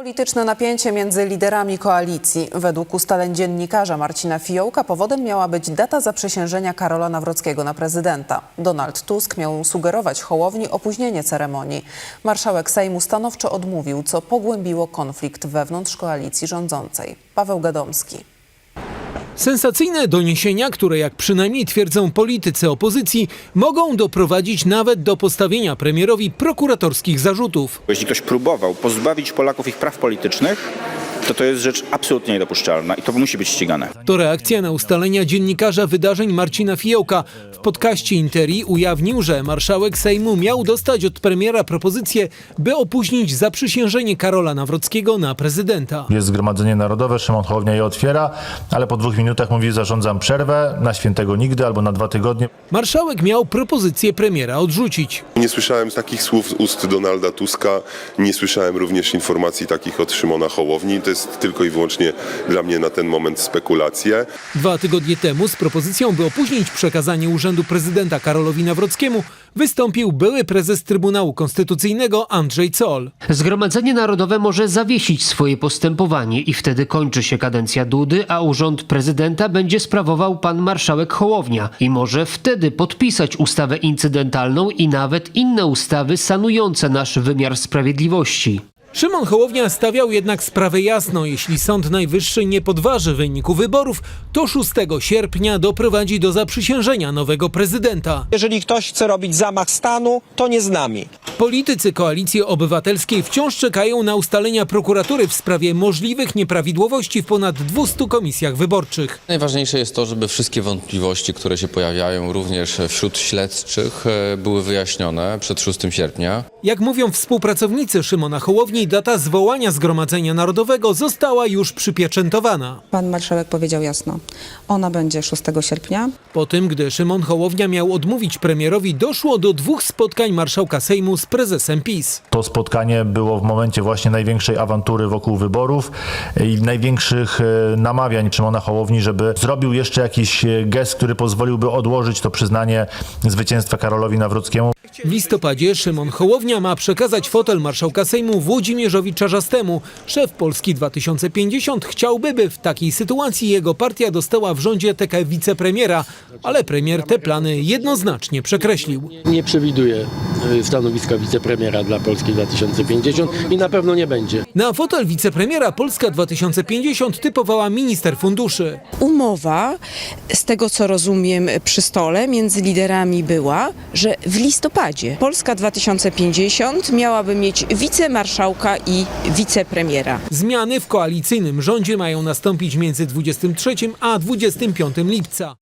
Polityczne napięcie między liderami koalicji. Według ustaleń dziennikarza Marcina Fiołka powodem miała być data zaprzysiężenia Karola Nawrockiego na prezydenta. Donald Tusk miał sugerować Hołowni opóźnienie ceremonii. Marszałek Sejmu stanowczo odmówił, co pogłębiło konflikt wewnątrz koalicji rządzącej. Paweł Gadomski. Sensacyjne doniesienia, które jak przynajmniej twierdzą politycy opozycji, mogą doprowadzić nawet do postawienia premierowi prokuratorskich zarzutów. Jeśli ktoś próbował pozbawić Polaków ich praw politycznych, to to jest rzecz absolutnie niedopuszczalna i to musi być ścigane. To reakcja na ustalenia dziennikarza wydarzeń Marcina Fiołka. W podcaście Interi ujawnił, że marszałek Sejmu miał dostać od premiera propozycję, by opóźnić zaprzysiężenie Karola Nawrockiego na prezydenta. Jest Zgromadzenie Narodowe, Szymon Hołownia je otwiera, ale po dwóch minutach mówi zarządzam przerwę na świętego nigdy albo na dwa tygodnie. Marszałek miał propozycję premiera odrzucić. Nie słyszałem takich słów z ust Donalda Tuska, nie słyszałem również informacji takich od Szymona Hołowni. To jest tylko i wyłącznie dla mnie na ten moment spekulacje. Dwa tygodnie temu z propozycją, by opóźnić przekazanie urzędu prezydenta Karolowi Nawrockiemu, wystąpił były prezes Trybunału Konstytucyjnego Andrzej Zoll. Zgromadzenie Narodowe może zawiesić swoje postępowanie i wtedy kończy się kadencja Dudy, a urząd prezydenta będzie sprawował pan marszałek Hołownia i może wtedy podpisać ustawę incydentalną i nawet inne ustawy sanujące nasz wymiar sprawiedliwości. Szymon Hołownia stawiał jednak sprawę jasno. Jeśli Sąd Najwyższy nie podważy wyniku wyborów, to 6 sierpnia doprowadzi do zaprzysiężenia nowego prezydenta. Jeżeli ktoś chce robić zamach stanu, to nie z nami. Politycy Koalicji Obywatelskiej wciąż czekają na ustalenia prokuratury w sprawie możliwych nieprawidłowości w ponad 200 komisjach wyborczych. Najważniejsze jest to, żeby wszystkie wątpliwości, które się pojawiają również wśród śledczych, e, były wyjaśnione przed 6 sierpnia. Jak mówią współpracownicy Szymona Hołowni, data zwołania Zgromadzenia Narodowego została już przypieczętowana. Pan marszałek powiedział jasno, ona będzie 6 sierpnia. Po tym, gdy Szymon Hołownia miał odmówić premierowi, doszło do dwóch spotkań marszałka Sejmu z prezesem PiS. To spotkanie było w momencie właśnie największej awantury wokół wyborów i największych e, namawiań Szymona Hołowni, żeby zrobił jeszcze jakiś e, gest, który pozwoliłby odłożyć to przyznanie zwycięstwa Karolowi Nawrockiemu. W listopadzie Szymon Hołownia ma przekazać fotel marszałka Sejmu Włodzimierzowi Czarzastemu. Szef Polski 2050 chciałby, by w takiej sytuacji jego partia dostała w rządzie tekę wicepremiera, ale premier te plany jednoznacznie przekreślił. nie przewiduje y, stanowiska wicepremiera dla Polski 2050 i na pewno nie będzie. Na fotel wicepremiera Polska 2050 typowała minister funduszy. Umowa, z tego co rozumiem przy stole, między liderami była, że w listopadzie Polska 2050 miałaby mieć wicemarszałka i wicepremiera. Zmiany w koalicyjnym rządzie mają nastąpić między 23 a 25 lipca.